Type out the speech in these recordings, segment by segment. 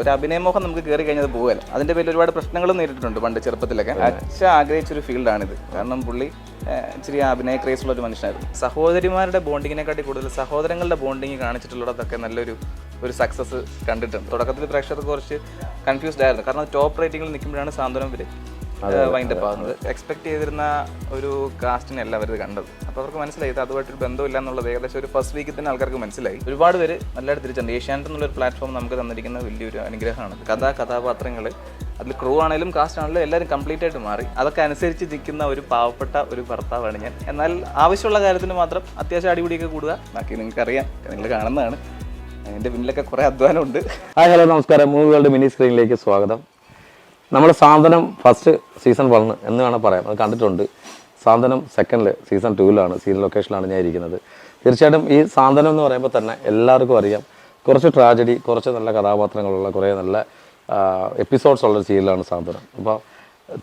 ഒരു അഭിനയമോഹം നമുക്ക് കയറി കഴിഞ്ഞത് പോകല്ല അതിന്റെ പേരിൽ ഒരുപാട് പ്രശ്നങ്ങളും നേരിട്ടിട്ടുണ്ട് പണ്ട് ചെറുപ്പത്തിലൊക്കെ. അച്ഛ ആഗ്രഹിച്ചൊരു ഫീൽഡാണിത്. കാരണം പുള്ളി ഇച്ചിരി അഭിനയ ക്രേസ് ഉള്ള ഒരു മനുഷ്യനായിരുന്നു. സഹോദരിമാരുടെ ബോണ്ടിങ്ങിനെക്കാട്ടി കൂടുതൽ സഹോദരങ്ങളുടെ ബോണ്ടിങ് കാണിച്ചിട്ടുള്ളതൊക്കെ നല്ലൊരു ഒരു സക്സസ് കണ്ടിട്ടുണ്ട്. തുടക്കത്തിൽ പ്രേക്ഷകർക്ക് കുറച്ച് കൺഫ്യൂസ്ഡ് ആയിരുന്നു. കാരണം ടോപ്പ് റേറ്റിംഗിൽ നിൽക്കുമ്പോഴാണ് സാന്ത്വനം ഇവർ വൈൻഡപ്പ് ആകുന്നത് എക്സ്പെക്ട് ചെയ്തിരുന്ന ഒരു കാസ്റ്റിനെ അല്ല അവർ കണ്ടത്. അപ്പോൾ അവർക്ക് മനസ്സിലായി ഇത് അതുമായിട്ടൊരു ബന്ധമില്ല എന്നുള്ളത് ഏകദേശം ഒരു ഫസ്റ്റ് വീക്കിൽ തന്നെ ആൾക്കാർക്ക് മനസ്സിലായി. ഒരുപാട് പേര് നല്ലതായിട്ട് തിരിച്ചുണ്ട് ഏഷ്യാനെറ്റ് എന്നുള്ളൊരു പ്ലാറ്റ്ഫോം നമുക്ക് തന്നിരിക്കുന്ന വലിയൊരു അനുഗ്രഹമാണ് കഥാ കഥാപാത്രങ്ങൾ അതിൽ ക്രൂ ആണെങ്കിലും കാസ്റ്റ് ആണെങ്കിലും എല്ലാവരും കംപ്ലീറ്റ് ആയിട്ട് മാറി. അതൊക്കെ അനുസരിച്ച് നിൽക്കുന്ന ഒരു പാവപ്പെട്ട ഒരു ഭർത്താവാണ് ഞാൻ. എന്നാൽ ആവശ്യമുള്ള കാര്യത്തിന് മാത്രം അത്യാവശ്യം അടിപിടിയൊക്കെ കൂടുക. ബാക്കി നിങ്ങൾക്കറിയാം. നിങ്ങൾ കാണുന്നതാണ്. അതിന്റെ പിന്നിലൊക്കെ കുറേ അധ്വാനമുണ്ട്. ഹായ് ഹലോ നമസ്കാരം. മൂവി വേൾഡ് മിനി സ്ക്രീനിലേക്ക് സ്വാഗതം. നമ്മൾ സാന്ത്വനം ഫസ്റ്റ് സീസൺ വൺ എന്ന് വേണം പറയാം അത് കണ്ടിട്ടുണ്ട്. സാന്ത്വനം സെക്കൻഡിൽ സീസൺ ടൂവിലാണ് സീൻ ലൊക്കേഷനിലാണ് ഞാൻ ഇരിക്കുന്നത്. തീർച്ചയായിട്ടും ഈ സാന്ത്വനം എന്ന് പറയുമ്പോൾ തന്നെ എല്ലാവർക്കും അറിയാം. കുറച്ച് ട്രാജഡി കുറച്ച് നല്ല കഥാപാത്രങ്ങളുള്ള കുറേ നല്ല എപ്പിസോഡ്സ് ഉള്ള സീരിയലാണ് സാന്ത്വനം. അപ്പോൾ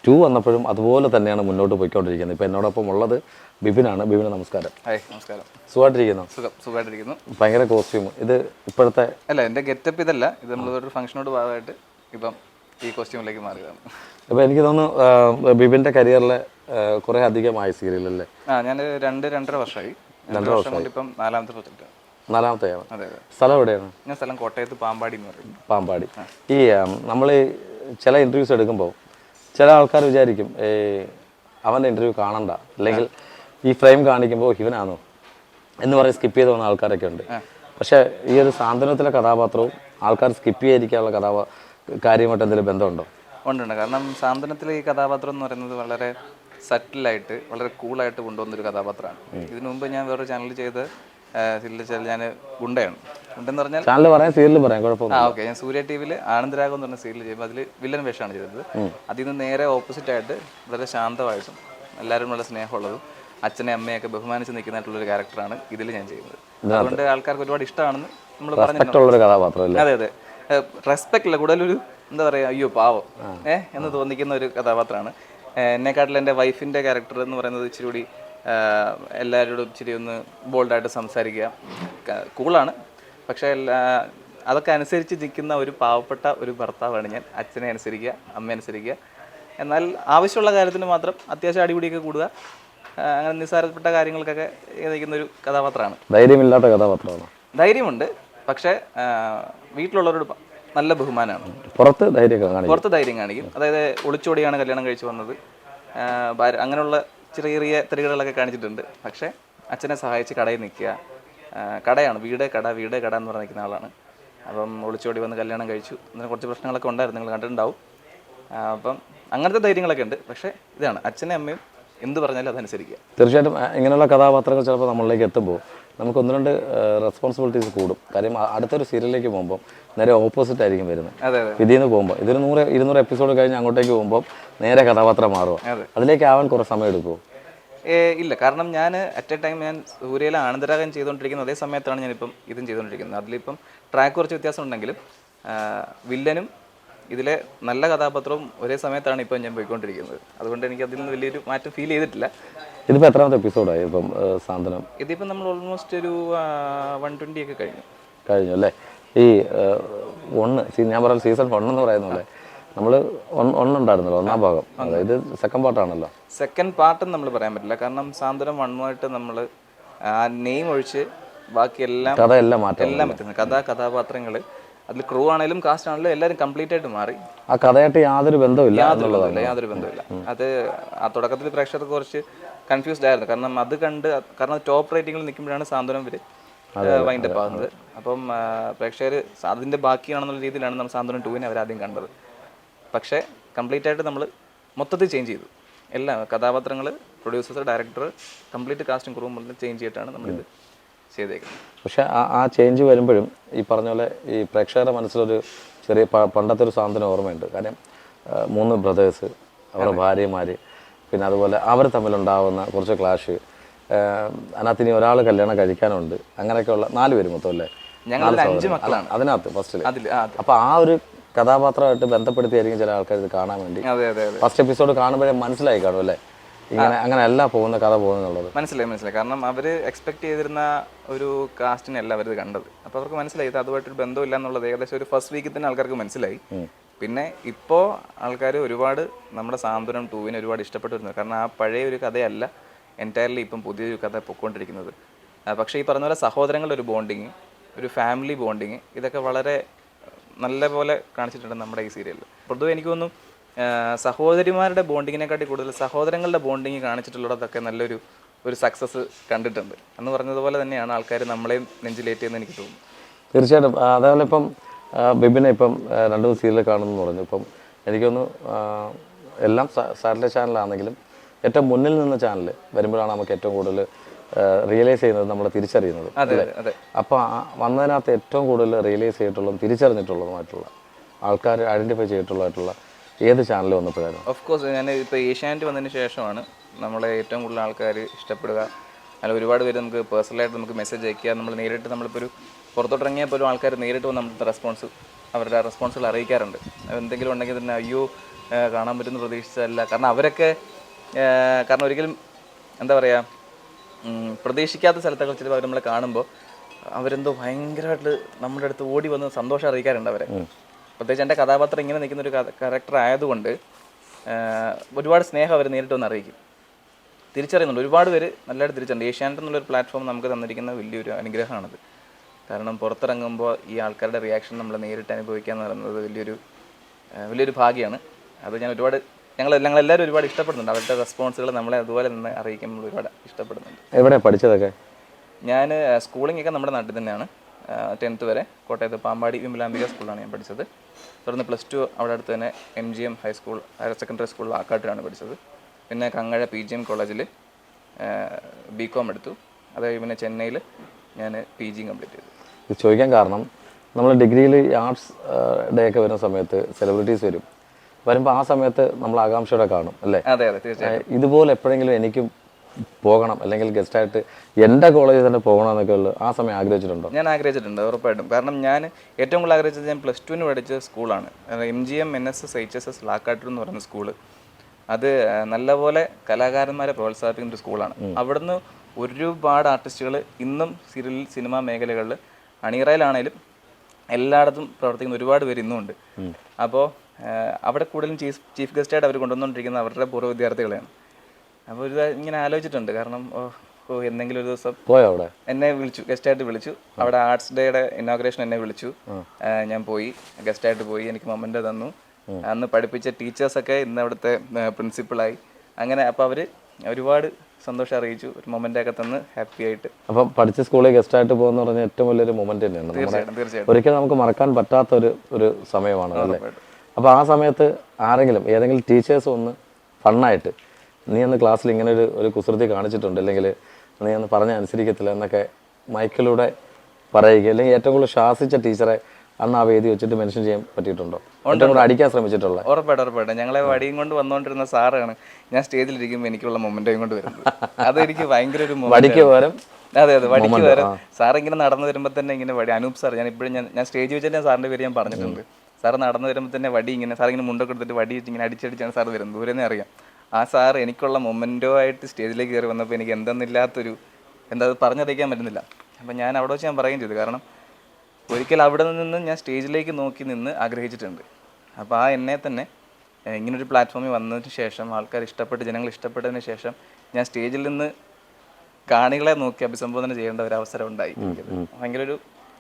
ടു വന്നപ്പോഴും അതുപോലെ തന്നെയാണ് മുന്നോട്ട് പോയിക്കൊണ്ടിരിക്കുന്നത്. ഇപ്പോൾ എന്നോടൊപ്പം ഉള്ളത് ബിപിനാണ്. ബിപിന് നമസ്കാരം. നമസ്കാരം. സുഖമായിട്ടിരിക്കുന്നു? സുഖം സുഖമായിട്ടിരിക്കുന്നു. ഭയങ്കര കോസ്റ്റ്യൂം ഇത് ഇപ്പോഴത്തെ അല്ല എന്റെ ഗെറ്റപ്പ് ഇതല്ല. ഇത് നമ്മളൊരു ഫംഗ്ഷനോട് ഭാഗമായിട്ട് ഇപ്പം ഈ കോസ്റ്റ്യൂമിലേക്ക് മാറിയതാണ്. അപ്പോൾ എനിക്ക് തോന്നുന്നു ബിബിന്റെ ബിബിന്റെ കരിയറിലെ കുറേ അധികമായ സീരിയലല്ലേ ആ ഞാൻ രണ്ട് രണ്ടര വർഷമായി. രണ്ടര വർഷം കൊണ്ട് ഇപ്പം നാലാമത്തെ പ്രൊജക്റ്റ് നാലാമത്തെയാണ്. സ്ഥലം എവിടെയാണ്? ഞാൻ സ്ഥലം കോട്ടയത്ത് പാമ്പാടി എന്ന് പറയും. പാമ്പാടി. ഈ നമ്മൾ ചില ഇന്റർവ്യൂസ് എടുക്കുമ്പോൾ ചില ആൾക്കാർ വിചാരിക്കും അവന്റെ അവന്റെ ഇന്റർവ്യൂ കാണണ്ട. അല്ലെങ്കിൽ ഈ ഫ്രെയിം കാണിക്കുമ്പോൾ ഇവനാണോ എന്ന് പറയും സ്കിപ്പ് ചെയ്ത് പോകുന്ന ആൾക്കാരൊക്കെ ഉണ്ട്. പക്ഷേ ഈ ഒരു സാന്ത്വനത്തിലെ കഥാപാത്രവും ആൾക്കാർ സ്കിപ്പ് ചെയ്തിരിക്കാനുള്ള കഥാപാ കാര്യമായിട്ട് എന്തെങ്കിലും ബന്ധമുണ്ടോ? ഉണ്ടുണ്ട്. കാരണം സാന്ത്വനത്തിലെ ഈ കഥാപാത്രം എന്ന് പറയുന്നത് വളരെ സറ്റിലായിട്ട് വളരെ കൂളായിട്ട് കൊണ്ടുവന്നൊരു കഥാപാത്രമാണ്. ഇതിനു മുമ്പ് ഞാൻ വേറൊരു ചാനൽ ചെയ്ത് സീരിയൽ ഞാൻ ഗുണ്ടയാണ്. ഗുണ്ടെന്ന് പറഞ്ഞാൽ ചാനൽ പറയാം സീരിയൽ പറയാം കുഴപ്പമില്ല ആ ഓക്കെ ഞാൻ സൂര്യ ടി വിയിൽ ആനന്ദരാഗം എന്ന് പറഞ്ഞ സീരിയൽ ചെയ്യുമ്പോൾ അതിൽ വില്ലൻ വേഷമാണ് ചെയ്തത്. അതിൽ നിന്ന് നേരെ ഓപ്പോസിറ്റ് ആയിട്ട് വളരെ ശാന്തമായിട്ടും എല്ലാവരും വളരെ സ്നേഹമുള്ളതും അച്ഛനെ അമ്മയൊക്കെ ബഹുമാനിച്ച് നിൽക്കുന്നതായിട്ടുള്ളൊരു ക്യാരക്ടറാണ് ഇതിൽ ഞാൻ ചെയ്യുന്നത്. അതുകൊണ്ട് ആൾക്കാർക്ക് ഒരുപാട് ഇഷ്ടമാണെന്ന് നമ്മൾ പറഞ്ഞു കഥാപാത്രം അതെ അതെ. റെസ്പെക്ട് ഇല്ല കൂടുതലൊരു എന്താ പറയുക അയ്യോ പാവം. ഏ എന്ന് തോന്നിക്കുന്ന ഒരു കഥാപാത്രമാണ്. എന്നെക്കാട്ടിൽ എന്റെ വൈഫിന്റെ ക്യാരക്ടർ എന്ന് പറയുന്നത് ഇച്ചിരി കൂടി എല്ലാവരോടും ഇച്ചിരി ഒന്ന് ബോൾഡായിട്ട് സംസാരിക്കുക. കൂളാണ് പക്ഷേ എല്ലാ അതൊക്കെ അനുസരിച്ച് നിൽക്കുന്ന ഒരു പാവപ്പെട്ട ഒരു ഭർത്താവാണ് ഞാൻ. അച്ഛനെ അനുസരിക്കുക അമ്മ അനുസരിക്കുക. എന്നാൽ ആവശ്യമുള്ള കാര്യത്തിന് മാത്രം അത്യാവശ്യം അടിപിടിയൊക്കെ കൂടുക. അങ്ങനെ നിസ്സാരപ്പെട്ട കാര്യങ്ങൾക്കൊക്കെ നിൽക്കുന്ന ഒരു കഥാപാത്രമാണ്. ധൈര്യമില്ലാത്ത കഥാപാത്രമാണ്. ധൈര്യമുണ്ട്. പക്ഷേ വീട്ടിലുള്ളവരോട് നല്ല ബഹുമാനമാണ്. പുറത്ത് ധൈര്യം കാണിക്കും. പുറത്ത് ധൈര്യം കാണിക്കും. അതായത് ഒളിച്ചോടിയാണ് കല്യാണം കഴിച്ചു വന്നത് അങ്ങനെയുള്ള ചെറിയ ചെറിയ തെറികളൊക്കെ കാണിച്ചിട്ടുണ്ട്. പക്ഷേ അച്ഛനെ സഹായിച്ച് കടയിൽ നിൽക്കുക കടയാണ്. വീട് കട വീട് കട എന്ന് പറഞ്ഞ് നിൽക്കുന്ന ആളാണ്. അപ്പം ഒളിച്ചോടി വന്ന് കല്യാണം കഴിച്ചു. അങ്ങനെ കുറച്ച് പ്രശ്നങ്ങളൊക്കെ ഉണ്ടായിരുന്നു. നിങ്ങൾ കണ്ടിട്ടുണ്ടാവും. അപ്പം അങ്ങനത്തെ ധൈര്യങ്ങളൊക്കെ ഉണ്ട്. പക്ഷേ ഇതാണ്. അച്ഛനും അമ്മയും എന്ത് പറഞ്ഞാലും അതനുസരിക്കുക. തീർച്ചയായിട്ടും ഇങ്ങനെയുള്ള കഥാപാത്രങ്ങൾ ചിലപ്പോൾ നമ്മളിലേക്ക് എത്തുമ്പോൾ നമുക്ക് ഒന്ന് രണ്ട് റെസ്പോൺസിബിലിറ്റീസ് കൂടും. കാര്യം അടുത്തൊരു സീരിയലിലേക്ക് പോകുമ്പോൾ നേരെ ഓപ്പോസിറ്റ് ആയിരിക്കും വരുന്നത്. ഇതിൽ നിന്ന് പോകുമ്പോൾ ഇതൊരു നൂറ് ഇരുന്നൂറ് എപ്പിസോഡ് കഴിഞ്ഞ് അങ്ങോട്ടേക്ക് പോകുമ്പോൾ നേരെ കഥാപാത്രം മാറുക. അതിലേക്ക് ആവാൻ കുറേ സമയം എടുക്കുമോ ഏ, ഇല്ല. കാരണം ഞാൻ അറ്റ് എ ടൈം ഞാൻ സൂര്യയിലെ ആനന്ദരാഗം ചെയ്തുകൊണ്ടിരിക്കുന്ന അതേ സമയത്താണ് ഞാനിപ്പം ഇതും ചെയ്തുകൊണ്ടിരിക്കുന്നത്. അതിലിപ്പം ട്രാക്ക് കുറച്ച് വ്യത്യാസം ഉണ്ടെങ്കിലും വില്ലനും ഇതിലെ നല്ല കഥാപാത്രവും ഒരേ സമയത്താണ് ഇപ്പം ഞാൻ പോയിക്കൊണ്ടിരിക്കുന്നത്. അതുകൊണ്ട് എനിക്ക് അതിൽ നിന്ന് വലിയൊരു മാറ്റം ഫീൽ ചെയ്തിട്ടില്ല. ഇതിപ്പോൾ എത്രാമത്തെ എപ്പിസോഡായി ഇപ്പം സാന്ത്വനം? ഇതിപ്പോ നമ്മൾ ഓൾമോസ്റ്റ് ഒരു വൺ ട്വന്റി ഒക്കെ കഴിഞ്ഞു. കഴിഞ്ഞു അല്ലേ? ഈ ഒന്ന് ഞാൻ പറഞ്ഞ സീസൺ വൺ എന്ന് പറയുന്നു അല്ലേ നമ്മൾ ഒന്നുണ്ടായിരുന്നല്ലോ ഒന്നാം ഭാഗം. അതായത് സെക്കൻഡ് പാർട്ടാണല്ലോ സെക്കൻഡ് പാർട്ട് നമ്മൾ പറയാൻ പറ്റില്ല. കാരണം സാന്ത്വനം വണ്ണുമായിട്ട് നമ്മൾ നെയിം ഒഴിച്ച് ബാക്കിയെല്ലാം എല്ലാം മാറ്റം എല്ലാം പറ്റുന്നത് കഥ കഥാപാത്രങ്ങൾ അതിൽ ക്രൂ ആണെങ്കിലും കാസ്റ്റ് ആണെങ്കിലും എല്ലാവരും കംപ്ലീറ്റ് ആയിട്ട് മാറി. ആ കഥയായിട്ട് യാതൊരു ബന്ധമില്ല യാതൊരു ബന്ധമില്ല യാതൊരു ബന്ധമില്ല. അത് ആ തുടക്കത്തിൽ പ്രേക്ഷകർക്ക് കുറച്ച് കൺഫ്യൂസ്ഡ് ആയിരുന്നു. കാരണം അത് കണ്ട് കാരണം ടോപ്പ് റേറ്റിംഗിൽ നിൽക്കുമ്പോഴാണ് സാന്ത്വനം വൈൻഡ് അപ്പ് ആകുന്നത് അപ്പം പ്രേക്ഷകർ അതിന്റെ ബാക്കിയാണെന്നുള്ള രീതിയിലാണ് നമ്മൾ സാന്ത്വനം ടൂവിനെ അവരാദ്യം ആദ്യം കണ്ടത്. പക്ഷേ കംപ്ലീറ്റ് ആയിട്ട് നമ്മൾ മൊത്തത്തിൽ ചേഞ്ച് ചെയ്തു. എല്ലാം കഥാപാത്രങ്ങൾ പ്രൊഡ്യൂസേഴ്സ് ഡയറക്ടർ കംപ്ലീറ്റ് കാസ്റ്റിംഗ് ക്രൂവും എല്ലാം ചേഞ്ച് ചെയ്തിട്ടാണ് നമ്മളിത് ചെയ്തേക്കുന്നത്. പക്ഷേ ആ ആ ചേഞ്ച് വരുമ്പോഴും ഈ പറഞ്ഞ പോലെ ഈ പ്രേക്ഷകരുടെ മനസ്സിലൊരു ചെറിയ പണ്ടത്തെ ഒരു സാന്ത്വനം ഓർമ്മയുണ്ട്. കാരണം മൂന്ന് ബ്രദേഴ്സ് അവരുടെ ഭാര്യമാർ പിന്നെ അതുപോലെ അവർ തമ്മിലുണ്ടാവുന്ന കുറച്ച് ക്ലാഷ് അതിനകത്ത് ഇനി ഒരാൾ കല്യാണം കഴിക്കാനുണ്ട്. അങ്ങനെയൊക്കെയുള്ള നാല് പേര് മൊത്തം അല്ലേ? അതിനകത്ത് ഫസ്റ്റിൽ അപ്പൊ ആ ഒരു കഥാപാത്രമായിട്ട് ബന്ധപ്പെടുത്തിയായിരിക്കും ചില ആൾക്കാർ ഇത് കാണാൻ വേണ്ടി. ഫസ്റ്റ് എപ്പിസോഡ് കാണുമ്പോഴേ മനസ്സിലായി കാണും അല്ലേ? ഇങ്ങനെ അങ്ങനെയല്ല പോകുന്ന കഥ പോകുന്നുള്ളത്. മനസ്സിലായി മനസ്സിലായി. കാരണം അവർ എക്സ്പെക്ട് ചെയ്തിരുന്ന ഒരു കാസ്റ്റിനല്ല അവർ കണ്ടത്. അപ്പോൾ അവർക്ക് മനസ്സിലായി ഇത് അതുമായിട്ടൊരു ബന്ധമില്ല എന്നുള്ളത് ഏകദേശം ഒരു ഫസ്റ്റ് വീക്കിൽ തന്നെ ആൾക്കാർക്ക് മനസ്സിലായി. പിന്നെ ഇപ്പോൾ ആൾക്കാർ ഒരുപാട് നമ്മുടെ സാന്ത്വനം ടൂവിനെ ഒരുപാട് ഇഷ്ടപ്പെട്ടു വരുന്നത് കാരണം ആ പഴയ ഒരു കഥയല്ല എന്റയർലി ഇപ്പം പുതിയൊരു കഥ പൊയ്ക്കൊണ്ടിരിക്കുന്നത് പക്ഷേ ഈ പറഞ്ഞ പോലെ സഹോദരങ്ങളുടെ ഒരു ബോണ്ടിങ് ഒരു ഫാമിലി ബോണ്ടിങ് ഇതൊക്കെ വളരെ നല്ല പോലെ കാണിച്ചിട്ടുണ്ട് നമ്മുടെ ഈ സീരിയലിൽ പൊതുവെ എനിക്ക് തോന്നുന്നു സഹോദരിമാരുടെ ബോണ്ടിങ്ങിനെക്കാട്ടി കൂടുതൽ സഹോദരങ്ങളുടെ ബോണ്ടിങ് കാണിച്ചിട്ടുള്ളതൊക്കെ നല്ലൊരു ഒരു സക്സസ് കണ്ടിട്ടുണ്ട്. എന്ന് പറഞ്ഞതുപോലെ തന്നെയാണ് ആൾക്കാർ നമ്മളെയും നെഞ്ചിലേറ്റിയെന്ന് എനിക്ക് തോന്നുന്നു. തീർച്ചയായിട്ടും. അതേപോലെ ഇപ്പം ബിബിനെ ഇപ്പം രണ്ട് മൂന്ന് സീരിയൽ കാണുമെന്ന് പറഞ്ഞു. ഇപ്പം എനിക്കൊന്ന് എല്ലാം സാറ്റലൈറ്റ് ചാനലാണെങ്കിലും ഏറ്റവും മുന്നിൽ നിന്ന ചാനൽ വരുമ്പോഴാണ് നമുക്ക് ഏറ്റവും കൂടുതൽ റിയലൈസ് ചെയ്യുന്നത് നമ്മൾ തിരിച്ചറിയുന്നത്. അതെ അപ്പോൾ ആ വന്നതിനകത്ത് ഏറ്റവും കൂടുതൽ റിയലൈസ് ചെയ്തിട്ടുള്ളതും തിരിച്ചറിഞ്ഞിട്ടുള്ളതുമായിട്ടുള്ള ആൾക്കാർ ഐഡന്റിഫൈ ചെയ്തിട്ടുള്ളതായിട്ടുള്ള ഏത് ചാനൽ വന്നപ്പോഴായിരുന്നു? ഓഫ് കോഴ്സ് ഞാൻ ഇപ്പോൾ ഏഷ്യാനെറ്റ് വന്നതിന് ശേഷമാണ് നമ്മളെ ഏറ്റവും കൂടുതൽ ആൾക്കാർ ഇഷ്ടപ്പെടുക. അല്ല ഒരുപാട് പേര് നമുക്ക് പേഴ്സണലായിട്ട് നമുക്ക് മെസ്സേജ് അയക്കുക. നമ്മൾ നേരിട്ട് നമ്മളിപ്പോൾ ഒരു പുറത്തോട്ടിറങ്ങിയാൽ പോലും ആൾക്കാർ നേരിട്ട് വന്ന് നമ്മുടെ റെസ്പോൺസ് അവരുടെ റെസ്പോൺസുകൾ അറിയിക്കാറുണ്ട്. എന്തെങ്കിലും ഉണ്ടെങ്കിൽ തന്നെ അയ്യോ കാണാൻ പറ്റുന്ന പ്രതീക്ഷിച്ചതല്ല. കാരണം അവരൊക്കെ കാരണം ഒരിക്കലും എന്താ പറയുക പ്രതീക്ഷിക്കാത്ത സ്ഥലത്തൊക്കെ ചിലപ്പോൾ അവർ നമ്മളെ കാണുമ്പോൾ അവരെന്തോ ഭയങ്കരമായിട്ട് നമ്മുടെ അടുത്ത് ഓടി വന്ന് സന്തോഷം അറിയിക്കാറുണ്ട് അവരെ. പ്രത്യേകിച്ച് എന്റെ കഥാപാത്രം ഇങ്ങനെ നിൽക്കുന്ന ഒരു ക്യാരക്ടർ ആയതുകൊണ്ട് ഒരുപാട് സ്നേഹം അവർ നേരിട്ട് വന്ന് അറിയിക്കും. തിരിച്ചറിയുന്നുണ്ട്. ഒരുപാട് പേര് നല്ലതായിട്ട് തിരിച്ചറിയുന്നുണ്ട്. ഏഷ്യാനെറ്റ് എന്നുള്ളൊരു പ്ലാറ്റ്ഫോം നമുക്ക് തന്നിരിക്കുന്ന വലിയൊരു അനുഗ്രഹമാണത്. കാരണം പുറത്തിറങ്ങുമ്പോൾ ഈ ആൾക്കാരുടെ റിയാക്ഷൻ നമ്മൾ നേരിട്ട് അനുഭവിക്കുക എന്ന് പറയുന്നത് വലിയൊരു വലിയൊരു ഭാഗ്യമാണ് അത് ഞാൻ ഒരുപാട് ഞങ്ങൾ ഞങ്ങളെല്ലാവരും ഒരുപാട് ഇഷ്ടപ്പെടുന്നുണ്ട്. അവരുടെ റെസ്പോൺസുകൾ നമ്മളെ അതുപോലെ തന്നെ അറിയിക്കുമ്പോൾ ഒരുപാട് ഇഷ്ടപ്പെടുന്നുണ്ട്. എവിടെ പഠിച്ചതൊക്കെ? ഞാൻ സ്കൂളിംഗ് ഒക്കെ നമ്മുടെ നാട്ടിൽ തന്നെയാണ്. ടെൻത്ത് വരെ. കോട്ടയത്ത് പാമ്പാടി വിമലാംബിക സ്കൂളിലാണ് ഞാൻ പഠിച്ചത്. തുടർന്ന് പ്ലസ് ടു അവിടെ അടുത്ത് തന്നെ M G M high school higher secondary school ആക്കാട്ടിലാണ് പഠിച്ചത്. പിന്നെ കങ്ങഴ പി ജി എം കോളേജിൽ ബി കോം എടുത്തു. അത് കഴിഞ്ഞ് പിന്നെ ചെന്നൈയിൽ ഞാൻ പി ജിയും കംപ്ലീറ്റ് ചെയ്തു. ഇത് ചോദിക്കാൻ കാരണം നമ്മൾ ഡിഗ്രിയിൽ ആർട്സ് ഡേ ഒക്കെ വരുന്ന സമയത്ത് സെലിബ്രിറ്റീസ് വരും. വരുമ്പോൾ ആ സമയത്ത് നമ്മൾ ആകാംക്ഷയോടെ കാണും അല്ലേ? അതെ അതെ തീർച്ചയായും ഇതുപോലെ എപ്പോഴെങ്കിലും എനിക്കും പോകണം അല്ലെങ്കിൽ ഗസ്റ്റ് ആയിട്ട് എന്റെ കോളേജിൽ തന്നെ പോകണം എന്നൊക്കെ ഉള്ളു ആ സമയം ആഗ്രഹിച്ചിട്ടുണ്ടോ? ഞാൻ ആഗ്രഹിച്ചിട്ടുണ്ട് ഉറപ്പായിട്ടും. കാരണം ഞാൻ ഏറ്റവും കൂടുതൽ ആഗ്രഹിച്ചത് ഞാൻ പ്ലസ് ടുവിന് പഠിച്ച സ്കൂളാണ് M G M N S S H S S Lakkattoor എന്ന് പറയുന്ന സ്കൂൾ അത് നല്ലപോലെ കലാകാരന്മാരെ പ്രോത്സാഹിപ്പിക്കുന്ന ഒരു സ്കൂളാണ് അവിടുന്ന് ഒരുപാട് ആർട്ടിസ്റ്റുകൾ ഇന്നും സീരിയൽ സിനിമാ മേഖലകളിൽ അണിയറയിലാണേലും എല്ലായിടത്തും പ്രവർത്തിക്കുന്ന ഒരുപാട് പേര് ഇന്നും ഉണ്ട് അപ്പോൾ അവിടെ കൂടുതലും ചീഫ് ചീഫ് ഗസ്റ്റായിട്ട് അവർ കൊണ്ടുവന്നുകൊണ്ടിരിക്കുന്ന അവരുടെ പൂർവ വിദ്യാർത്ഥികളെയാണ്. അപ്പോൾ ഒരു ഇങ്ങനെ ആലോചിച്ചിട്ടുണ്ട്. കാരണം ഓ ഓ എന്തെങ്കിലും ഒരു ദിവസം പോയോ അവിടെ? എന്നെ വിളിച്ചു ഗസ്റ്റായിട്ട് വിളിച്ചു. അവിടെ ആർട്സ് ഡേയുടെ ഇനോഗ്രേഷൻ എന്നെ വിളിച്ചു. ഞാൻ പോയി ഗസ്റ്റായിട്ട് പോയി എനിക്ക് മൊമെന്റ് തന്നു. അന്ന് പഠിപ്പിച്ച ടീച്ചേഴ്സൊക്കെ ഇന്ന് അവിടുത്തെ പ്രിൻസിപ്പളായി. അങ്ങനെ അപ്പോൾ അവർ ഒരുപാട് സന്തോഷം അറിയിച്ചു. ഒരു മൊമെന്റ് ഒക്കെ തന്ന് ഹാപ്പി ആയിട്ട്. അപ്പം പഠിച്ച സ്കൂളിൽ ഗസ്റ്റ് ആയിട്ട് പോകുന്ന പറഞ്ഞ ഏറ്റവും വലിയൊരു മൊമെന്റ് തന്നെയാണ്. തീർച്ചയായിട്ടും ഒരിക്കലും നമുക്ക് മറക്കാൻ പറ്റാത്ത ഒരു ഒരു സമയമാണ് അല്ലേ? അപ്പോൾ ആ സമയത്ത് ആരെങ്കിലും ഏതെങ്കിലും ടീച്ചേഴ്സ് ഒന്ന് ഫണ്ണായിട്ട് നീ അന്ന് ക്ലാസ്സിൽ ഇങ്ങനെ ഒരു ഒരു കുസൃതി കാണിച്ചിട്ടുണ്ട്. അല്ലെങ്കിൽ നീ അന്ന് പറഞ്ഞ അനുസരിക്കത്തില്ല എന്നൊക്കെ മൈക്കിലൂടെ പറയുക അല്ലെങ്കിൽ ഏറ്റവും കൂടുതൽ ശാസിച്ച ടീച്ചറെ അന്ന് ആ വേദി വെച്ചിട്ട് മെൻഷൻ ചെയ്യാൻ പറ്റിയിട്ടുണ്ടോ? അടിക്കാൻ ശ്രമിച്ചിട്ടുള്ള? ഉറപ്പായിട്ട് ഉറപ്പായിട്ട്. ഞങ്ങളെ വടിയും കൊണ്ട് വന്നുകൊണ്ടിരുന്ന സാറാണ് ഞാൻ സ്റ്റേജിലിരിക്കുമ്പോൾ എനിക്കുള്ള മൊമെന്റോയും കൊണ്ട് വരുന്നത്. അതെനിക്ക് ഭയങ്കര ഒരു വടിക്ക്. പകരം അതെ അതെ വടിക്ക് വരെ സാർ ഇങ്ങനെ നടന്നു വരുമ്പോൾ തന്നെ ഇങ്ങനെ വടി അനൂപ് സാർ ഞാൻ ഇപ്പോഴും ഞാൻ ഞാൻ സ്റ്റേജ് വെച്ചിട്ട് ഞാൻ സാറിന്റെ പേര് ഞാൻ പറഞ്ഞിട്ടുണ്ട്. സാർ നടന്നു വരുമ്പോൾ തന്നെ വടി ഇങ്ങനെ സാർ ഇങ്ങനെ മുണ്ടൊക്കെ എടുത്തിട്ട് വടി വെച്ച് ഇങ്ങനെ അടിച്ചടിച്ചാണ് സാർ വരുന്നത്. ദൂരെ അറിയാം. ആ സാർ എനിക്കുള്ള മൊമെന്റോ ആയിട്ട് സ്റ്റേജിലേക്ക് കയറി വന്നപ്പോൾ എനിക്ക് എന്തെന്നില്ലാത്തൊരു എന്താ അത് പറഞ്ഞറിയിക്കാൻ പറ്റുന്നില്ല. അപ്പം ഞാൻ അവിടെ വെച്ച് ഞാൻ പറയുകയും ചെയ്തു. കാരണം ഒരിക്കൽ അവിടെ നിന്ന് ഞാൻ സ്റ്റേജിലേക്ക് നോക്കി നിന്ന് ആഗ്രഹിച്ചിട്ടുണ്ട്. അപ്പോൾ ആ എന്നെ തന്നെ ഇങ്ങനൊരു പ്ലാറ്റ്ഫോമിൽ വന്നതിന് ശേഷം ആൾക്കാർ ഇഷ്ടപ്പെട്ട് ജനങ്ങൾ ഇഷ്ടപ്പെട്ടതിന് ശേഷം ഞാൻ സ്റ്റേജിൽ നിന്ന് കാണികളെ നോക്കി അഭിസംബോധന ചെയ്യേണ്ട ഒരു അവസരം ഉണ്ടായി. ഭയങ്കര ഒരു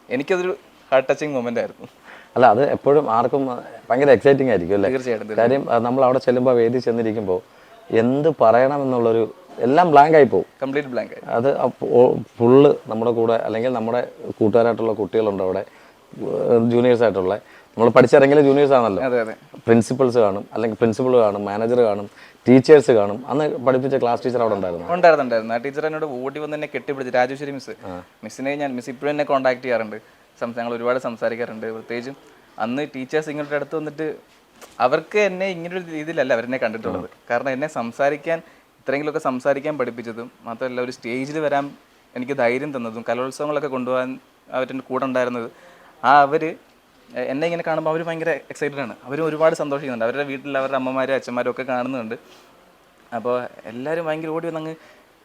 എനിക്കതൊരു ഹാർട്ട് ടച്ചിങ് മൊമെന്റ് ആയിരുന്നു. അല്ല അത് എപ്പോഴും ആർക്കും ഭയങ്കര എക്സൈറ്റിംഗ് ആയിരിക്കും അല്ലേ? തീർച്ചയായിട്ടും കാര്യം നമ്മൾ അവിടെ ചെല്ലുമ്പോൾ വേദി ചെന്നിരിക്കുമ്പോൾ എന്ത് പറയണമെന്നുള്ളൊരു എല്ലാം ബ്ലാങ്ക് ആയി പോകും കംപ്ലീറ്റ് ബ്ലാങ്ക് ആയി. അത് ഫുള്ള് നമ്മുടെ കൂടെ അല്ലെങ്കിൽ നമ്മുടെ കൂട്ടുകാരായിട്ടുള്ള കുട്ടികളുണ്ട് അവിടെ ജൂനിയേഴ്സ് ആയിട്ടുള്ള. നമ്മൾ പഠിച്ചിറങ്ങിയ ജൂനിയേഴ്സ് ആണല്ലോ. അതെ അതെ. പ്രിൻസിപ്പൾസ് കാണും അല്ലെങ്കിൽ പ്രിൻസിപ്പൾ കാണും മാനേജർ കാണും ടീച്ചേഴ്സ് കാണും. അന്ന് പഠിപ്പിച്ച ക്ലാസ് ടീച്ചർ അവിടെ ഉണ്ടായിരുന്നു? ഉണ്ടായിരുന്നുണ്ടായിരുന്നു. ആ ടീച്ചർ എന്നോട് ഓടി വന്ന് എന്നെ കെട്ടിപ്പിടിച്ച് രാജേശ്വരി മിസ് മിസ്സിനെ ഞാൻ മിസ് ഇപ്പോഴും എന്നെ കോൺടാക്ട് ചെയ്യാറുണ്ട്. ഞങ്ങൾ ഒരുപാട് സംസാരിക്കാറുണ്ട്. പ്രത്യേകിച്ചും അന്ന് ടീച്ചേഴ്സ് ഇങ്ങോട്ട് അടുത്ത് വന്നിട്ട് അവർക്ക് എന്നെ ഇങ്ങനൊരു രീതിയിലല്ല അവരെന്നെ കണ്ടിട്ടുള്ളത്. കാരണം എന്നെ സംസാരിക്കാൻ ഇത്രയെങ്കിലുമൊക്കെ സംസാരിക്കാൻ പഠിപ്പിച്ചതും മാത്രമല്ല ഒരു സ്റ്റേജിൽ വരാൻ എനിക്ക് ധൈര്യം തന്നതും കലോത്സവങ്ങളൊക്കെ കൊണ്ടുപോകാൻ അവരുടെ കൂടെ ഉണ്ടായിരുന്നത്. ആ അവർ എന്നെ ഇങ്ങനെ കാണുമ്പോൾ അവർ ഭയങ്കര എക്സൈറ്റഡ് ആണ്. അവർ ഒരുപാട് സന്തോഷിക്കുന്നുണ്ട്. അവരുടെ വീട്ടിൽ അവരുടെ അമ്മമാരും അച്ഛന്മാരും ഒക്കെ കാണുന്നുണ്ട്. അപ്പോൾ എല്ലാവരും ഭയങ്കര ഓടി വന്ന് അങ്ങ്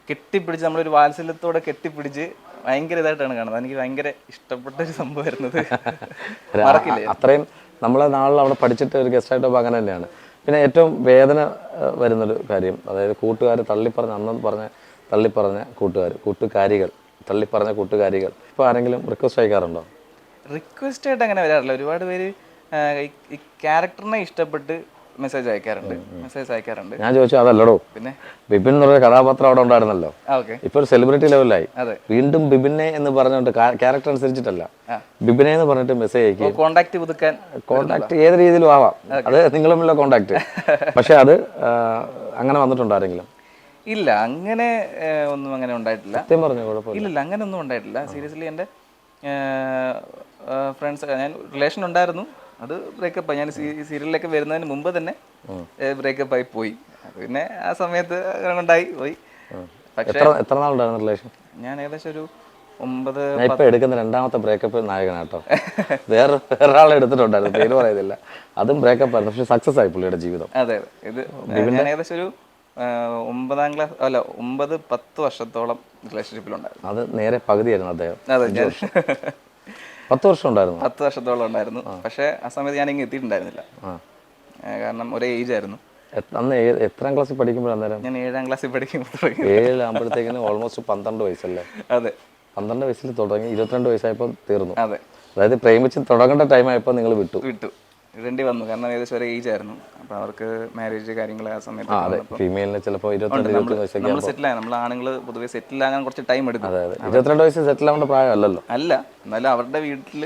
കെട്ടിപ്പിടിച്ച് നമ്മളൊരു വാത്സല്യത്തോടെ കെട്ടിപ്പിടിച്ച് ഭയങ്കര ഇതായിട്ടാണ് കാണുന്നത്. എനിക്ക് ഭയങ്കര ഇഷ്ടപ്പെട്ട ഒരു സംഭവമായിരുന്നത്. മറക്കില്ലേ? അത്രയും നമ്മളെ നാളിൽ അവിടെ പഠിച്ചിട്ട് ഒരു ഗസ്റ്റായിട്ട് അങ്ങനെ തന്നെയാണ് പിന്നെ ഏറ്റവും വേദന വരുന്നൊരു കാര്യം. അതായത് കൂട്ടുകാർ തള്ളിപ്പറഞ്ഞ അന്നും പറഞ്ഞ തള്ളിപ്പറഞ്ഞ കൂട്ടുകാർ കൂട്ടുകാരികൾ തള്ളിപ്പറഞ്ഞ കൂട്ടുകാരികൾ. ഇപ്പോൾ ആരെങ്കിലും റിക്വസ്റ്റ് അയക്കാറുണ്ടോ? റിക്വസ്റ്റ് ആയിട്ട് അങ്ങനെ വരാറില്ല. ഒരുപാട് പേര് ഈ ക്യാരക്ടറിനെ ഇഷ്ടപ്പെട്ട് മെസ്സേജ് അയക്കാറുണ്ട്. മെസ്സേജ് അയക്കാറുണ്ട്. ഞാൻ ചോദിച്ചു അതല്ലടോ. പിന്നെ? ബിബിൻ എന്ന് പറഞ്ഞ കഥാപാത്രം അവിടെ ഉണ്ടായിരുന്നല്ലോ. ഇപ്പൊ ഒരു സെലിബ്രിറ്റി ലെവലായി. വീണ്ടും ബിബിനെ എന്ന് പറഞ്ഞുകൊണ്ട് ക്യാരക്ടർ അനുസരിച്ചിട്ടല്ല. ബിബിനെ എന്ന് പറഞ്ഞിട്ട് മെസ്സേജ് അയക്കും കോണ്ടാക്ട് പുതുക്കാൻ കോണ്ടാക്ട് ഏത് രീതിയിലും ആവാം. അത് നിങ്ങൾ കോണ്ടാക്ട് പക്ഷെ അത് അങ്ങനെ വന്നിട്ടുണ്ടോ ആരെങ്കിലും? ഇല്ല അങ്ങനെ ഒന്നും അങ്ങനെ ഉണ്ടായിട്ടില്ല. സത്യം പറഞ്ഞു കുഴപ്പമില്ല. ഇല്ല അങ്ങനെ ഒന്നും ഉണ്ടായിട്ടില്ല. സീരിയസ്ലി എന്റെ ഫ്രണ്ട്സ് ഞാൻ റിലേഷൻ ഉണ്ടായിരുന്നു. അത് ബ്രേക്കപ്പ് ഞാൻ സീരിയലിലേക്ക് വരുന്നതിന് മുമ്പ് തന്നെ ബ്രേക്കപ്പ് ആയി പോയി. പിന്നെ ആ സമയത്ത് ഉണ്ടായി പോയി. പക്ഷേ എത്ര നാളുണ്ടായിരുന്നു റിലേഷൻ ഞാൻ ഏകദേശം ഒരു ഒമ്പത് ഇപ്പൊ എടുക്കുന്ന രണ്ടാമത്തെ ബ്രേക്കപ്പ് നായകനാട്ടോ. വേറെ വേറൊരാളെ എടുത്തിട്ടുണ്ടായിരുന്നു പേര് പറയുന്നില്ല അതും ബ്രേക്കപ്പ് ആയിരുന്നു പക്ഷെ സക്സസ് ആയി പുള്ളിയുടെ ജീവിതം. അതെ അതെ. ഇത് ഞാൻ ഏകദേശം ഒരു ഒമ്പതാം ക്ലാസ് അല്ല ഒമ്പത് പത്ത് വർഷത്തോളം റിലേഷൻഷിപ്പിലുണ്ടായിരുന്നു അത് നേരെ പകുതിയായിരുന്നു അദ്ദേഹം. അതെ പത്ത് വർഷം ഉണ്ടായിരുന്നു പത്ത് വർഷത്തോളം ഉണ്ടായിരുന്നു. പക്ഷേ ആ സമയത്ത് ഞാൻ ഇങ്ങനെ എത്തിയിട്ടുണ്ടായിരുന്നില്ല കാരണം ഒരേ ഏജ് ആയിരുന്നു. അന്ന് എത്രാം ക്ലാസ്സിൽ പഠിക്കുമ്പോൾ അന്നേരം? ഞാൻ ഏഴാം ക്ലാസ്സിൽ പഠിക്കുമ്പോൾ ഏഴിലാകുമ്പോഴത്തേക്കിന് ഓൾമോസ്റ്റ് പന്ത്രണ്ട് വയസ്സല്ലേ? അതെ. പന്ത്രണ്ട് വയസ്സിൽ തുടങ്ങി ഇരുപത്തിരണ്ട് വയസ്സായപ്പോൾ തീർന്നു. അതെ. അതായത് പ്രേമിച്ച് തുടങ്ങേണ്ട ടൈം ആയപ്പോൾ നിങ്ങൾ വിട്ടു. വിട്ടു. ഇടേണ്ടി വന്നു. കാരണം ഏകദേശം ഒരു ഏജ് ആയിരുന്നു. അപ്പോൾ അവർക്ക് മാരേജ് കാര്യങ്ങൾ ആ സമയത്ത് അതെ. ഫീമെയിലിന് ചിലപ്പോൾ ഇരുപത്തിരണ്ട് ഇരുപത്തി വയസ്സൊക്കെ നമ്മൾ സെറ്റിൽ ആയി. നമ്മൾ ആണുങ്ങൾ പൊതുവെ സെറ്റിൽ ആകാൻ കുറച്ച് ടൈം എടുക്കും. അതെ അതെ. ഇരുപത്തിരണ്ട് വയസ്സ് സെറ്റിൽ ആവേണ്ട പ്രായമല്ലല്ലോ. അല്ല. എന്നാലും അവരുടെ വീട്ടിൽ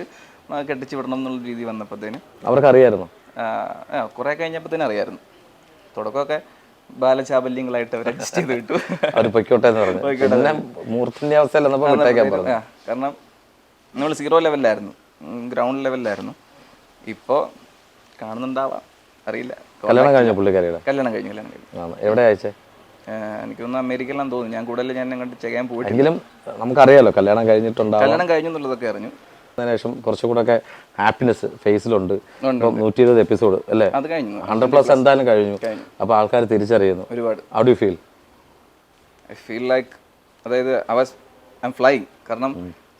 കെട്ടിച്ചു വിടണം എന്നുള്ള രീതി വന്നപ്പോഴത്തേന് അവർക്ക് അറിയായിരുന്നു കുറെ കഴിഞ്ഞപ്പോഴത്തേനും അറിയായിരുന്നു. തുടക്കമൊക്കെ ബാലചാബല്യങ്ങളായിട്ട് അവർ അഡ്ജസ്റ്റ് ചെയ്ത് വിട്ടു. അവർ പൊയ്ക്കോട്ടെ എന്ന് പറഞ്ഞു. മൂർത്തിന്റെ അവസ്ഥയിൽ കാരണം നമ്മൾ സീറോ ലെവലിലായിരുന്നു ഗ്രൗണ്ട് ലെവലിലായിരുന്നു ഇപ്പോൾ കാണുന്നുണ്ടാവാം. അറിയില്ല. കല്യാണം കഴിഞ്ഞ പുള്ളിക്കാരിയുടെ? കല്യാണം കഴിഞ്ഞു കല്യാണം കഴിഞ്ഞു. എവിടെ അയച്ചേ? ആ, എനിക്ക് തോന്നുന്നു അമേരിക്കയിലാണ് തോന്നുന്നു. ഞാൻ കൂടുതൽ ഞാൻ അങ്ങോട്ട് ചെയ്യാൻ പോയിട്ടെങ്കിലും നമുക്കറിയാലോ കല്യാണം കഴിഞ്ഞിട്ടുണ്ടാവും. കല്യാണം കഴിഞ്ഞു എന്നുള്ളതൊക്കെ അറിഞ്ഞു. അതിനുശേഷം കുറച്ചുകൂടെ ഒക്കെ ഹാപ്പിനെസ് ഫേസിലുണ്ട് നൂറ്റി ഇരുപത് എപ്പിസോഡ് അല്ലേ? അത് കഴിഞ്ഞു. ഹൺഡ്രഡ് പ്ലസ് എന്തായാലും കഴിഞ്ഞു. അപ്പൊ ആൾക്കാർ തിരിച്ചറിയുന്നു. ഒരുപാട്. How do feel I feel like അതായത് I was I M flying കാരണം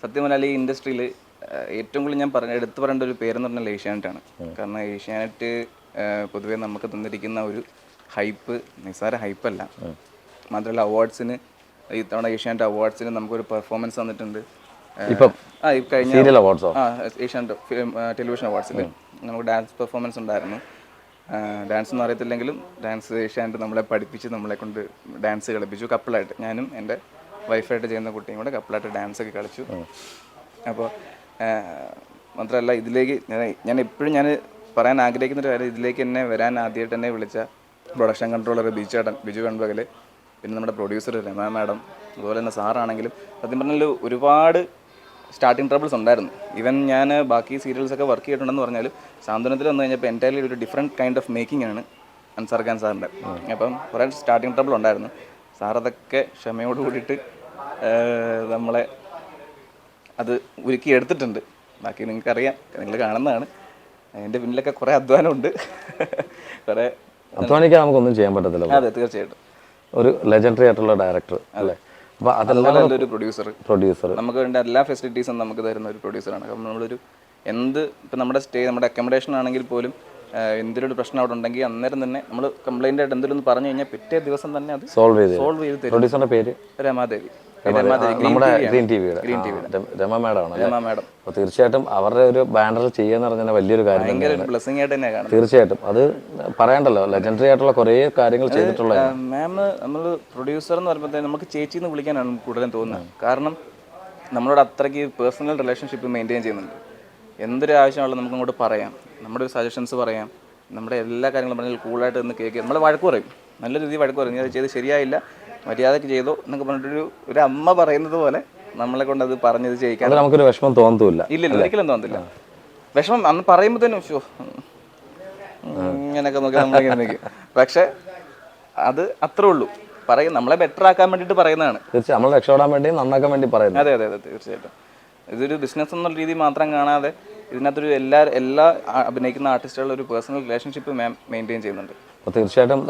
സത്യം പറഞ്ഞാൽ ഈ ഇൻഡസ്ട്രിയിൽ ഏറ്റവും കൂടുതൽ ഞാൻ പറഞ്ഞ എടുത്തു പറയേണ്ട ഒരു പേരെന്ന് പറഞ്ഞാൽ ഏഷ്യാനെറ്റാണ്. കാരണം ഏഷ്യാനെറ്റ് പൊതുവേ നമുക്ക് തന്നിരിക്കുന്ന ഒരു ഹൈപ്പ് നിസ്സാര ഹൈപ്പല്ല. മാത്രമല്ല അവാർഡ്സിന് ഇത്തവണ ഏഷ്യാനെറ്റ് അവാർഡ്സിന് നമുക്കൊരു പെർഫോമൻസ് തന്നിട്ടുണ്ട്. ആ കഴിഞ്ഞ ഏഷ്യാനെറ്റ് ഫിലിം ടെലിവിഷൻ അവാർഡ്സിൽ നമുക്ക് ഡാൻസ് പെർഫോമൻസ് ഉണ്ടായിരുന്നു. ഡാൻസ് ഒന്നും അറിയത്തില്ലെങ്കിലും ഡാൻസ് ഏഷ്യാനെറ്റ് നമ്മളെ പഠിപ്പിച്ച് നമ്മളെ കൊണ്ട് ഡാൻസ് കളിപ്പിച്ചു. കപ്പിളായിട്ട് ഞാനും എന്റെ വൈഫായിട്ട് ചെയ്യുന്ന കുട്ടിയും കൂടെ കപ്പിളായിട്ട് ഡാൻസ് ഒക്കെ കളിച്ചു അപ്പോൾ മാത്രമല്ല ഇതിലേക്ക് ഞാൻ എപ്പോഴും ഞാൻ പറയാൻ ആഗ്രഹിക്കുന്ന ഒരു കാര്യം ഇതിലേക്ക് എന്നെ വരാൻ ആദ്യമായിട്ട് എന്നെ വിളിച്ച പ്രൊഡക്ഷൻ കൺട്രോളർ ബിജുചേട്ടൻ ബിജു കൺപകൽ പിന്നെ നമ്മുടെ പ്രൊഡ്യൂസർ രമ മാഡം അതുപോലെ തന്നെ സാറാണെങ്കിലും സത്യം പറഞ്ഞാൽ ഒരുപാട് സ്റ്റാർട്ടിങ് ട്രബിൾസ് ഉണ്ടായിരുന്നു. ഈവൻ ഞാൻ ബാക്കി സീരിയൽസൊക്കെ വർക്ക് ചെയ്തിട്ടുണ്ടെന്ന് പറഞ്ഞാലും സാന്ത്വനത്തിൽ വന്നു കഴിഞ്ഞപ്പോൾ എന്റയർലി ഒരു ഡിഫറെന്റ് കൈൻഡ് ഓഫ് മേക്കിംഗ് ആണ് അൻസാർ ഖാൻ സാറിന്റെ അപ്പം കുറേ സ്റ്റാർട്ടിങ് ട്രബിൾ ഉണ്ടായിരുന്നു. സാർ അതൊക്കെ ക്ഷമയോട് കൂടിയിട്ട് നമ്മളെ അത് ഒരുക്കി എടുത്തിട്ടുണ്ട്. ബാക്കി നിങ്ങൾക്കറിയാം. നിങ്ങൾ കാണുന്നതാണ്. അതിന്റെ പിന്നിലൊക്കെ കുറേ അധ്വാനമുണ്ട്. കുറേ അധ്വാനിക്കാൻ നമുക്കൊന്നും ചെയ്യാൻ പറ്റത്തില്ല. അതെ തീർച്ചയായിട്ടും. ഒരു ലെജൻഡറി ആയിട്ടുള്ള ഡയറക്ടർ അല്ലേ? അപ്പോൾ അതെല്ലാം അതുപോലെ നല്ലൊരു പ്രൊഡ്യൂസർ പ്രൊഡ്യൂസർ നമുക്ക് വേണ്ട എല്ലാ ഫെസിലിറ്റീസും നമുക്ക് തരുന്ന ഒരു പ്രൊഡ്യൂസറാണ് കാരണം നമ്മളൊരു എന്ത് ഇപ്പം നമ്മുടെ സ്റ്റേ നമ്മുടെ അക്കോമഡേഷൻ ആണെങ്കിൽ പോലും എന്തെങ്കിലും ഒരു പ്രശ്നം അവിടെ ഉണ്ടെങ്കിൽ അന്നേരം തന്നെ നമ്മൾ കംപ്ലൈന്റ് ആയിട്ട് എന്തെങ്കിലും ഒന്ന് പറഞ്ഞു കഴിഞ്ഞാൽ പിറ്റേ ദിവസം തന്നെ അത് സോൾവ് ചെയ്ത് സോൾവ് ചെയ്ത് പ്രൊഡ്യൂസറിന്റെ പേര്? രമാദേവി. നമ്മുടെ ഗ്രീൻ ടി വിയുടെ രമ രമ മാഡം അപ്പോൾ തീർച്ചയായിട്ടും അവരുടെ ഒരു ബാനർ ചെയ്യാന്ന് പറഞ്ഞാൽ വലിയൊരു കാര്യം ആയിട്ട് തന്നെ തീർച്ചയായിട്ടും. അത് പറയണ്ടല്ലോ. ലെജൻഡറി ആയിട്ടുള്ള കുറേ കാര്യങ്ങൾ ചെയ്തിട്ടുള്ള മാം നമ്മൾ പ്രൊഡ്യൂസർ എന്ന് പറയുമ്പോൾ നമുക്ക് ചേച്ചി എന്ന് വിളിക്കാനാണ് കൂടുതലും തോന്നുന്നത്. കാരണം നമ്മളോട് അത്രയ്ക്ക് പേഴ്സണൽ റിലേഷൻഷിപ്പ് മെയിന്റെയിൻ ചെയ്യുന്നുണ്ട്. എന്തൊരു ആവശ്യമാണല്ലോ നമുക്ക് അങ്ങോട്ട് പറയാം. നമ്മുടെ ഒരു സജഷൻസ് പറയാം. നമ്മുടെ എല്ലാ കാര്യങ്ങളും പറഞ്ഞാൽ കൂളായിട്ട് നിന്ന് കേൾക്കുക. നമ്മൾ വഴക്ക് പറയും. നല്ല രീതിയിൽ വഴക്ക് പറയും. നീ അത് ചെയ്ത് ശരിയായില്ല മര്യാദയ്ക്ക് ചെയ്തോ എന്നൊക്കെ പറഞ്ഞിട്ടൊരു ഒരു അമ്മ പറയുന്നത് പോലെ നമ്മളെ കൊണ്ട് അത് പറഞ്ഞത് ചെയ്യിക്കാൻ നമുക്കൊരു വിഷമം തോന്നുന്നില്ല ഇല്ല ഇല്ല. ഒരിക്കലും തോന്നത്തില്ല. വിഷമം അന്ന് പറയുമ്പോൾ തന്നെ ഷോ ഇങ്ങനെയൊക്കെ നോക്കി നമ്മളിങ്ങനെ നിൽക്കും പക്ഷേ അത് അത്രേ ഉള്ളൂ. പറയും നമ്മളെ ബെറ്റർ ആക്കാൻ വേണ്ടിയിട്ട് പറയുന്നതാണ്. തീർച്ചയായും. നമ്മളെ രക്ഷപ്പെടാൻ വേണ്ടി നന്നാക്കാൻ വേണ്ടി പറയുന്നത്. അതെ അതെ അതെ. തീർച്ചയായിട്ടും. ഇതൊരു ബിസിനസ് എന്നുള്ള രീതി മാത്രം കാണാതെ ഇതിനകത്തൊരു എല്ലാ എല്ലാ അഭിനയിക്കുന്ന ആർട്ടിസ്റ്റുകളുടെ ഒരു പേഴ്സണൽ റിലേഷൻഷിപ്പ് മാം മെയിന്റെയിൻ ചെയ്യുന്നുണ്ട്. അപ്പോൾ തീർച്ചയായിട്ടും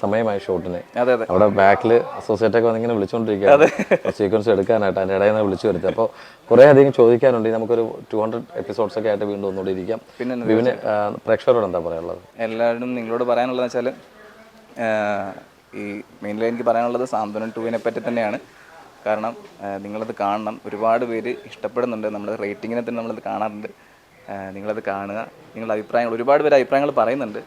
സമയമായി ഷോട്ടിന്. അതെ അതെ. അവിടെ ബാക്കിൽ അസോസിയേറ്റ് ഒക്കെ വന്നിങ്ങനെ വിളിച്ചുകൊണ്ടിരിക്കുകയാണ് സീക്വൻസ് എടുക്കാനായിട്ട് അതിന്റെ ഇടയിൽ നിന്ന് വിളിച്ചു വരുത്തി. അപ്പോൾ കുറേ അധികം ചോദിക്കാനുണ്ട്. നമുക്കൊരു ടു ഹൺഡ്രഡ് എപ്പിസോഡ്സ് ഒക്കെ ആയിട്ട് വീണ്ടും ഒന്നുകൂടി ഇരിക്കാം. പിന്നെ വിവിന് പ്രേക്ഷകരോട് എന്താ പറയാനുള്ളത്? എല്ലാവരും നിങ്ങളോട് പറയാനുള്ളത് വെച്ചാൽ ഈ മെയിൻലി എനിക്ക് പറയാനുള്ളത് സാന്ത്വനം ടുവിനെ പറ്റി തന്നെയാണ്. കാരണം നിങ്ങളത് കാണണം. ഒരുപാട് പേര് ഇഷ്ടപ്പെടുന്നുണ്ട് നമ്മൾ റേറ്റിങ്ങിനെ തന്നെ നമ്മളത് കാണാറുണ്ട്. നിങ്ങളത് കാണുക. നിങ്ങളുടെ അഭിപ്രായങ്ങൾ ഒരുപാട് പേര് അഭിപ്രായങ്ങൾ പറയുന്നുണ്ട്.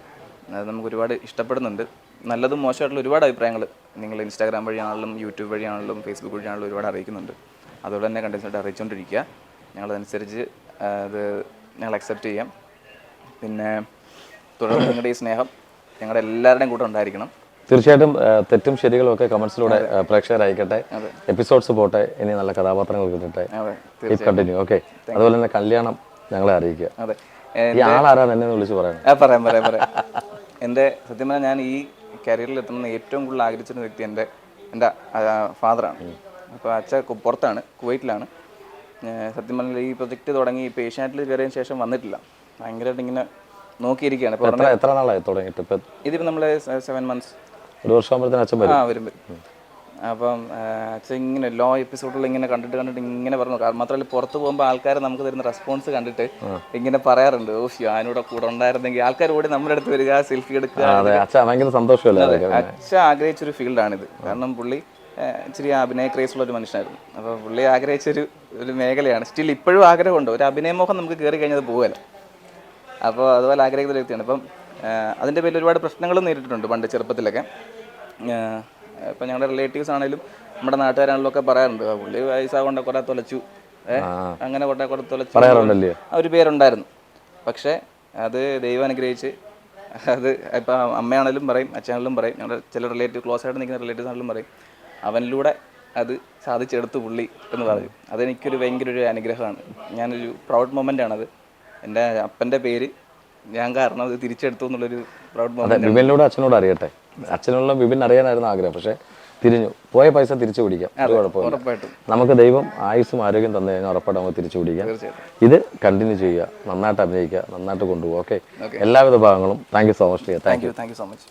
അത് നമുക്ക് ഒരുപാട് ഇഷ്ടപ്പെടുന്നുണ്ട്. നല്ലതും മോശമായിട്ടുള്ള ഒരുപാട് അഭിപ്രായങ്ങൾ നിങ്ങൾ ഇൻസ്റ്റാഗ്രാം വഴിയാണെങ്കിലും യൂട്യൂബ് വഴിയാണെങ്കിലും ഫേസ്ബുക്ക് വഴിയാണെങ്കിലും ഒരുപാട് അറിയിക്കുന്നുണ്ട്. അതുകൊണ്ട് തന്നെ കണ്ടിന്യൂസായിട്ട് അറിയിച്ചുകൊണ്ടിരിക്കുക. ഞങ്ങളതനുസരിച്ച് അത് ഞങ്ങൾ അക്സെപ്റ്റ് ചെയ്യാം. പിന്നെ തുടർന്ന് നിങ്ങളുടെ ഈ സ്നേഹം ഞങ്ങളുടെ എല്ലാവരുടെയും കൂടെ ഉണ്ടായിരിക്കണം. തീർച്ചയായിട്ടും തെറ്റും ശരികളും ഒക്കെ കമന്റ്സിലൂടെ പ്രേക്ഷകർ അയക്കട്ടെ എപ്പിസോഡ്സ് പോട്ടെ ഇനി നല്ല കഥാപാത്രങ്ങൾ കിട്ടട്ടെ. കണ്ടിന്യൂ ഓക്കെ അതുപോലെ തന്നെ കല്യാണം ഞങ്ങളെ അറിയിക്കുക. ഈ ആളാരാ എന്നെ വിളിച്ച് പറയണം. പറയാം പറയാം പറയാം. എന്റെ സത്യം പറഞ്ഞാൽ ഞാൻ ഈ കരിയറിൽ എത്തുന്ന ഏറ്റവും കൂടുതൽ ആഗ്രഹിച്ചിരുന്ന വ്യക്തി എന്റെ എന്റെ ഫാദറാണ്. അപ്പോൾ അച്ഛ പുറത്താണ് കുവൈറ്റിലാണ്. സത്യം പറഞ്ഞാൽ ഈ പ്രൊജക്റ്റ് തുടങ്ങി ഇപ്പോൾ ഏഷ്യാനെറ്റിൽ കയറിയതിന് ശേഷം വന്നിട്ടില്ല. ഭയങ്കരമായിട്ട് ഇങ്ങനെ നോക്കിയിരിക്കുകയാണ്. ഇപ്പോൾ എത്ര എത്ര നാളായി തുടങ്ങിയിട്ട്? ഇപ്പം ഇതിപ്പോൾ നമ്മൾ സെവൻ മന്ത്സ് ഒരു വർഷം ആകുമ്പോഴത്തേന് അച്ഛൻ വരും. ആ വരും വരും. അപ്പം അച്ഛൻ ഇങ്ങനെ എല്ലാ എപ്പിസോഡുകളും ഇങ്ങനെ കണ്ടിട്ട് കണ്ടിട്ട് ഇങ്ങനെ പറഞ്ഞു. മാത്രമല്ല പുറത്ത് പോകുമ്പോൾ ആൾക്കാർ നമുക്ക് തരുന്ന റെസ്പോൺസ് കണ്ടിട്ട് ഇങ്ങനെ പറയാറുണ്ട്. ഓ ഞാനിവിടെ കൂടെ ഉണ്ടായിരുന്നെങ്കിൽ ആൾക്കാർ കൂടി നമ്മുടെ അടുത്ത് വരിക സെൽഫി എടുക്കുക. അച്ഛൻ ആഗ്രഹിച്ചൊരു ഫീൽഡാണ് ഇത് അച്ഛ ആഗ്രഹിച്ചൊരു ഫീൽഡാണിത്. കാരണം പുള്ളി ഇച്ചിരി അഭിനയ ക്രേസ് ഉള്ള ഒരു മനുഷ്യനായിരുന്നു. അപ്പോൾ പുള്ളി ആഗ്രഹിച്ചൊരു ഒരു മേഖലയാണ്. സ്റ്റിൽ ഇപ്പോഴും ആഗ്രഹമുണ്ട്. ഒരു അഭിനയമോഹം നമുക്ക് കയറി കഴിഞ്ഞാൽ അത് പോകല അപ്പോൾ അതുപോലെ ആഗ്രഹിക്കുന്ന ഒരു വ്യക്തിയാണ്. അപ്പം ആ, അതിന്റെ പേരിൽ ഒരുപാട് പ്രശ്നങ്ങളും നേരിട്ടിട്ടുണ്ട് പണ്ട് ചെറുപ്പത്തിലൊക്കെ. ഇപ്പം ഞങ്ങളുടെ റിലേറ്റീവ്സ് ആണെങ്കിലും നമ്മുടെ നാട്ടുകാരാണെങ്കിലും ഒക്കെ പറയാറുണ്ട് "ആ, പുള്ളി വയസ്സാകൊണ്ട് കുറെ തുലച്ചു. അങ്ങനെ കൊട്ടെ കുറെ തുലച്ചു. ഒരു പേരുണ്ടായിരുന്നു. പക്ഷേ അത് ദൈവം അനുഗ്രഹിച്ച് അത് ഇപ്പം അമ്മയാണെങ്കിലും പറയും അച്ഛനാണെങ്കിലും പറയും ഞങ്ങളുടെ ചില റിലേറ്റീവ് ക്ലോസ് ആയിട്ട് നിൽക്കുന്ന റിലേറ്റീവ്സ് ആണെങ്കിലും പറയും അവനിലൂടെ അത് സാധിച്ചെടുത്ത് പുള്ളി എന്ന് പറയും. അതെനിക്കൊരു ഭയങ്കര ഒരു അനുഗ്രഹമാണ്. ഞാനൊരു പ്രൗഡ് മൊമെന്റ് ആണത്. എന്റെ അപ്പന്റെ പേര് ഞാൻ കാരണം അത് തിരിച്ചെടുത്തു എന്നുള്ളൊരു പ്രൗഡ് അതെ അച്ഛനോട് അറിയട്ടെ. അച്ഛനോട് വിപിൻ അറിയാനായിരുന്നു ആഗ്രഹം പക്ഷേ തിരിഞ്ഞു. പോയ പൈസ തിരിച്ചു പിടിക്കാം. ഒരു കുഴപ്പമില്ല ഉറപ്പായിട്ടും. നമുക്ക് ദൈവം ആയുസ്സും ആരോഗ്യം തന്നു കഴിഞ്ഞാൽ ഉറപ്പായിട്ട് നമുക്ക് തിരിച്ചു പിടിക്കാം. തീർച്ചയായിട്ടും. ഇത് കണ്ടിന്യൂ ചെയ്യുക നന്നായിട്ട് അഭിനയിക്കുക നന്നായിട്ട് കൊണ്ടുപോകുക ഓക്കെ എല്ലാവിധ ഭാഗങ്ങളും. Thank you so much thank thank you thank you so much